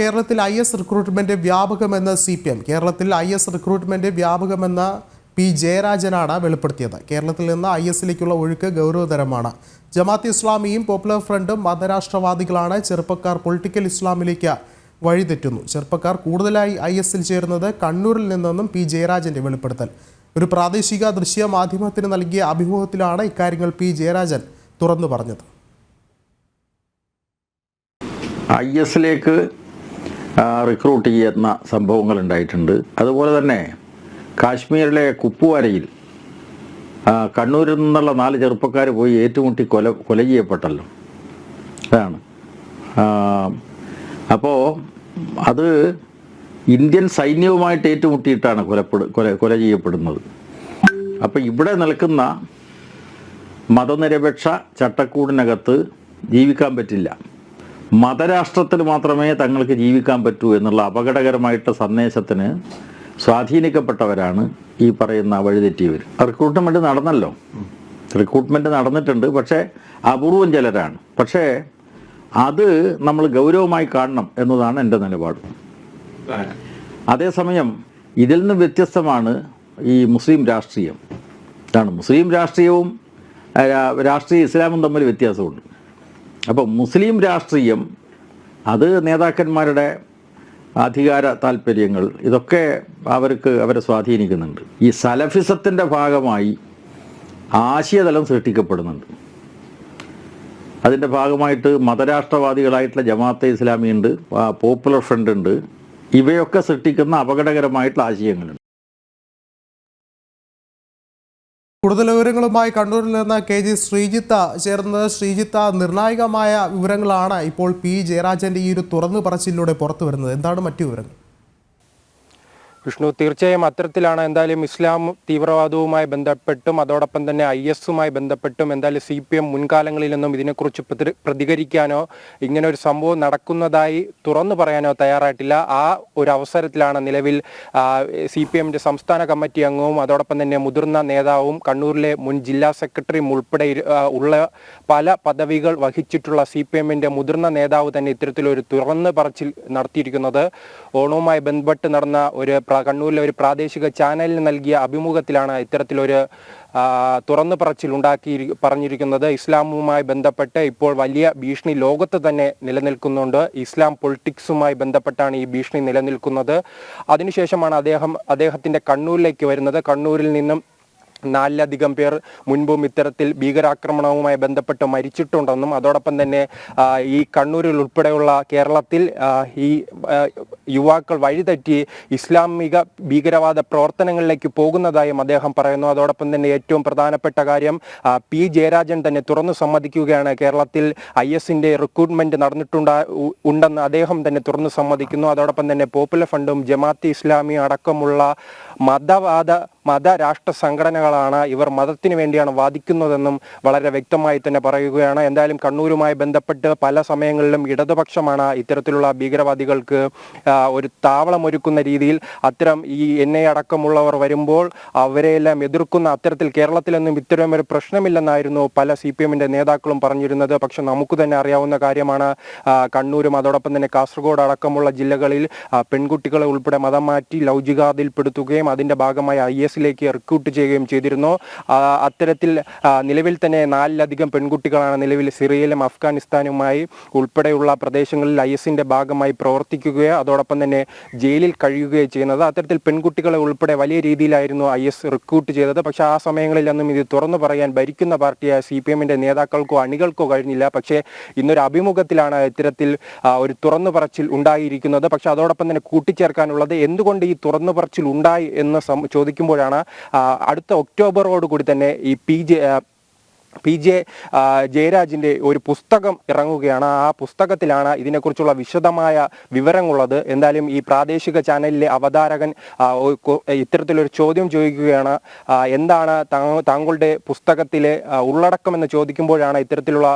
കേരളത്തിൽ I S recruitment വ്യാപകമെന്ന് C P M കേരളത്തിൽ ഐ എസ് റിക്രൂട്ട്മെന്റ് വ്യാപകമെന്ന പി ജയരാജനാണ് വെളിപ്പെടുത്തിയത്. കേരളത്തിൽ നിന്ന് ഐ എസിലേക്കുള്ള ഒഴുക്ക് ഗൗരവതരമാണ്. ജമാത്ത് ഇസ്ലാമിയും പോപ്പുലർ ഫ്രണ്ടും മതരാഷ്ട്രവാദികളാണ് ചെറുപ്പക്കാർ പൊളിറ്റിക്കൽ ഇസ്ലാമിലേക്ക് വഴിതെറ്റുന്നു. ചെറുപ്പക്കാർ കൂടുതലായി ഐ എസിൽ ചേരുന്നത് കണ്ണൂരിൽ നിന്നെന്നും പി ജയരാജന്റെ വെളിപ്പെടുത്തൽ. ഒരു പ്രാദേശിക ദൃശ്യ മാധ്യമത്തിന് നൽകിയ അഭിമുഖത്തിലാണ് ഇക്കാര്യങ്ങൾ പി ജയരാജൻ തുറന്നു പറഞ്ഞത്. ഐ എസിലേക്ക് റിക്രൂട്ട് ചെയ്യുന്ന സംഭവങ്ങൾ ഉണ്ടായിട്ടുണ്ട് അതുപോലെ തന്നെ കാശ്മീരിലെ കുപ്പുവാരയിൽ കണ്ണൂരിൽ നിന്നുള്ള നാല് ചെറുപ്പക്കാർ പോയി ഏറ്റുമുട്ടി കൊല കൊല ചെയ്യപ്പെട്ടല്ലോ അതാണ് അപ്പോൾ അത് ഇന്ത്യൻ സൈന്യവുമായിട്ട് ഏറ്റുമുട്ടിയിട്ടാണ് കൊലപ്പെട കൊല കൊല ചെയ്യപ്പെടുന്നത്. അപ്പോൾ ഇവിടെ നിൽക്കുന്ന മതനിരപേക്ഷ ചട്ടക്കൂടിനകത്ത് ജീവിക്കാൻ പറ്റില്ല. മതരാഷ്ട്രത്തിൽ മാത്രമേ തങ്ങൾക്ക് ജീവിക്കാൻ പറ്റൂ എന്നുള്ള അപകടകരമായിട്ട് സന്ദേശത്തിന് സ്വാധീനിക്കപ്പെട്ടവരാണ് ഈ പറയുന്ന വഴിതെറ്റിയവർ. റിക്രൂട്ട്മെന്റ് നടന്നല്ലോ. റിക്രൂട്ട്മെന്റ് നടന്നിട്ടുണ്ട്. പക്ഷേ അപൂർവം ചിലരാണ്. പക്ഷേ അത് നമ്മൾ ഗൗരവമായി കാണണം എന്നതാണ് എന്റെ നിലപാട്. അതേസമയം ഇതിൽ നിന്ന് വ്യത്യസ്തമാണ് ഈ മുസ്ലിം രാഷ്ട്രീയം. ഇതാണ് മുസ്ലിം രാഷ്ട്രീയവും രാഷ്ട്രീയ ഇസ്ലാമും തമ്മിൽ വ്യത്യാസമുണ്ട്. അപ്പോൾ മുസ്ലിം രാഷ്ട്രീയം അത് നേതാക്കന്മാരുടെ അധികാര താല്പര്യങ്ങൾ ഇതൊക്കെ അവർക്ക് അവരെ സ്വാധീനിക്കുന്നുണ്ട്. ഈ സലഫിസത്തിന്റെ ഭാഗമായി ആശയതലം സൃഷ്ടിക്കപ്പെടുന്നുണ്ട്. അതിന്റെ ഭാഗമായിട്ട് മതരാഷ്ട്രവാദികളായിട്ടുള്ള ജമാഅത്തെ ഇസ്ലാമിയുണ്ട് പോപ്പുലർ ഫ്രണ്ട് ഉണ്ട് ഇവയൊക്കെ സൃഷ്ടിക്കുന്ന അപകടകരമായിട്ടുള്ള ആശയങ്ങളുണ്ട്. കൂടുതൽ വിവരങ്ങളുമായി കണ്ണൂരിൽ നിന്ന് കെ ജി ശ്രീജിത്ത് ചേർന്നത്. ശ്രീജിത്ത് നിർണായകമായ വിവരങ്ങളാണ് ഇപ്പോൾ പി ജയരാജന്റെ ഈ ഒരു തുറന്നു പറച്ചിലൂടെ പുറത്തു വരുന്നത്. എന്താണ് മറ്റു വിവരങ്ങൾ? വിഷ്ണു തീർച്ചയായും അത്തരത്തിലാണ് എന്തായാലും ഇസ്ലാം തീവ്രവാദവുമായി ബന്ധപ്പെട്ടും അതോടൊപ്പം തന്നെ ഐ എസുമായി ബന്ധപ്പെട്ടും എന്തായാലും സി പി എം മുൻകാലങ്ങളിലൊന്നും ഇതിനെക്കുറിച്ച് പ്രതികരിക്കാനോ ഇങ്ങനെ ഒരു സംഭവം നടക്കുന്നതായി തുറന്നു പറയാനോ തയ്യാറായിട്ടില്ല. ആ ഒരു അവസരത്തിലാണ് നിലവിൽ സി പി എമ്മിന്റെ സംസ്ഥാന കമ്മിറ്റി അംഗവും അതോടൊപ്പം തന്നെ മുതിർന്ന നേതാവും കണ്ണൂരിലെ മുൻ ജില്ലാ സെക്രട്ടറിയും ഉൾപ്പെടെ ഉള്ള പല പദവികൾ വഹിച്ചിട്ടുള്ള സി പി എമ്മിന്റെ മുതിർന്ന നേതാവ് തന്നെ ഇത്തരത്തിലൊരു തുറന്ന് പറച്ചിൽ നടത്തിയിരിക്കുന്നത്. ഓണവുമായി ബന്ധപ്പെട്ട് നടന്ന ഒരു കണ്ണൂരിലെ ഒരു പ്രാദേശിക ചാനലിന് നൽകിയ അഭിമുഖത്തിലാണ് ഇത്തരത്തിലൊരു തുറന്ന് ഉണ്ടാക്കി പറഞ്ഞിരിക്കുന്നത്. ഇസ്ലാമുമായി ബന്ധപ്പെട്ട് ഇപ്പോൾ വലിയ ഭീഷണി ലോകത്ത് തന്നെ നിലനിൽക്കുന്നുണ്ട്. ഇസ്ലാം പൊളിറ്റിക്സുമായി ബന്ധപ്പെട്ടാണ് ഈ ഭീഷണി നിലനിൽക്കുന്നത്. അതിനുശേഷമാണ് അദ്ദേഹം അദ്ദേഹത്തിന്റെ കണ്ണൂരിലേക്ക് വരുന്നത്. കണ്ണൂരിൽ നിന്നും നാലിലധികം പേർ മുൻപും ഇത്തരത്തിൽ ഭീകരാക്രമണവുമായി ബന്ധപ്പെട്ട് മരിച്ചിട്ടുണ്ടെന്നും അതോടൊപ്പം തന്നെ ഈ കണ്ണൂരിൽ ഉൾപ്പെടെയുള്ള കേരളത്തിൽ ഈ യുവാക്കൾ വഴിതെറ്റി ഇസ്ലാമിക ഭീകരവാദ പ്രവർത്തനങ്ങളിലേക്ക് പോകുന്നതായും അദ്ദേഹം പറയുന്നു. അതോടൊപ്പം തന്നെ ഏറ്റവും പ്രധാനപ്പെട്ട കാര്യം പി. ജയരാജൻ തന്നെ തുറന്നു സമ്മതിക്കുകയാണ്. കേരളത്തിൽ ഐ എസിന്റെ റിക്രൂട്ട്മെന്റ് നടന്നിട്ടുണ്ടാ ഉണ്ടെന്ന് അദ്ദേഹം തന്നെ തുറന്നു സമ്മതിക്കുന്നു. അതോടൊപ്പം തന്നെ പോപ്പുലർ ഫണ്ടും ജമാഅത്തെ ഇസ്ലാമി അടക്കമുള്ള മതവാദ മതരാഷ്ട്ര സംഘടനകളാണ് ഇവർ മതത്തിന് വേണ്ടിയാണ് വാദിക്കുന്നതെന്നും വളരെ വ്യക്തമായി തന്നെ പറയുകയാണ്. എന്തായാലും കണ്ണൂരുമായി ബന്ധപ്പെട്ട് പല സമയങ്ങളിലും ഇടതുപക്ഷമാണ് ഇത്തരത്തിലുള്ള ഭീകരവാദികൾക്ക് ഒരു താവളമൊരുക്കുന്ന രീതിയിൽ അത്തരം ഈ എൻ ഐ അടക്കമുള്ളവർ വരുമ്പോൾ അവരെയെല്ലാം എതിർക്കുന്ന അത്തരത്തിൽ കേരളത്തിലൊന്നും ഇത്തരം ഒരു പ്രശ്നമില്ലെന്നായിരുന്നു പല സി പി എമ്മിന്റെ നേതാക്കളും പറഞ്ഞിരുന്നത്. പക്ഷെ നമുക്ക് തന്നെ അറിയാവുന്ന കാര്യമാണ് കണ്ണൂരും അതോടൊപ്പം തന്നെ കാസർഗോഡ് അടക്കമുള്ള ജില്ലകളിൽ പെൺകുട്ടികളെ ഉൾപ്പെടെ മതം മാറ്റി ലൗചികാതിൽപ്പെടുത്തുകയും അതിന്റെ ഭാഗമായി ഐ എസിലേക്ക് റിക്രൂട്ട് ചെയ്യുകയും ചെയ്തിരുന്നു. അത്തരത്തിൽ നിലവിൽ തന്നെ നാലിലധികം പെൺകുട്ടികളാണ് നിലവിൽ സിറിയയിലും അഫ്ഗാനിസ്ഥാനുമായി ഉൾപ്പെടെയുള്ള പ്രദേശങ്ങളിൽ ഐ എസിന്റെ ഭാഗമായി പ്രവർത്തിക്കുകയോ അതോടൊപ്പം തന്നെ ജയിലിൽ കഴിയുകയോ ചെയ്യുന്നത്. അത്തരത്തിൽ പെൺകുട്ടികളെ ഉൾപ്പെടെ വലിയ രീതിയിലായിരുന്നു ഐ എസ് റിക്രൂട്ട് ചെയ്തത്. പക്ഷെ ആ സമയങ്ങളിലൊന്നും ഇത് തുറന്നു പറയാൻ ഭരിക്കുന്ന പാർട്ടിയായ സി പി എമ്മിന്റെ നേതാക്കൾക്കോ അണികൾക്കോ കഴിഞ്ഞില്ല. പക്ഷേ ഇന്നൊരു അഭിമുഖത്തിലാണ് ഇത്തരത്തിൽ ഒരു തുറന്നു പറച്ചിൽ ഉണ്ടായിരിക്കുന്നത്. പക്ഷെ അതോടൊപ്പം തന്നെ കൂട്ടിച്ചേർക്കാനുള്ളത് എന്തുകൊണ്ട് ഈ തുറന്നു പറച്ചിൽ ഉണ്ടായി എന്ന് ചോദിക്കുമ്പോഴാണ് അടുത്ത ഒക്ടോബറോട് കൂടി തന്നെ ഈ പി ജെ പി. ജെ ജയരാജിന്റെ ഒരു പുസ്തകം ഇറങ്ങുകയാണ്. ആ പുസ്തകത്തിലാണ് ഇതിനെക്കുറിച്ചുള്ള വിശദമായ വിവരങ്ങളുള്ളത്. എന്തായാലും ഈ പ്രാദേശിക ചാനലിലെ അവതാരകൻ ഇത്തരത്തിലൊരു ചോദ്യം ചോദിക്കുകയാണ്. എന്താണ് താങ്കളുടെ പുസ്തകത്തിലെ ഉള്ളടക്കമെന്ന് ചോദിക്കുമ്പോഴാണ് ഇത്തരത്തിലുള്ള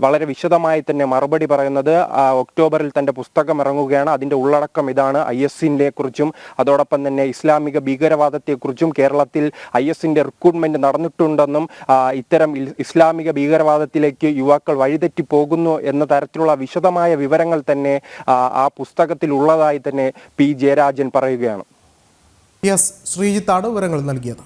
വളരെ വിശദമായി തന്നെ മറുപടി പറയുന്നത്. ഒക്ടോബറിൽ തന്റെ പുസ്തകം ഇറങ്ങുകയാണ്. അതിന്റെ ഉള്ളടക്കം ഇതാണ് ഐ എസിനെ കുറിച്ചും അതോടൊപ്പം തന്നെ ഇസ്ലാമിക ഭീകരവാദത്തെക്കുറിച്ചും കേരളത്തിൽ ഐ എസിന്റെ റിക്രൂട്ട്മെന്റ് നടന്നിട്ടുണ്ടെന്നും ഇത്തരം ഇസ്ലാമിക ഭീകരവാദത്തിലേക്ക് യുവാക്കൾ വഴിതെറ്റി പോകുന്നു എന്ന തരത്തിലുള്ള വിശദമായ വിവരങ്ങൾ തന്നെ ആ, പുസ്തകത്തിൽ ഉള്ളതായി തന്നെ പി ജയരാജൻ പറയുകയാണ്. ശ്രീജിത്താണ് വിവരങ്ങൾ നൽകിയത്.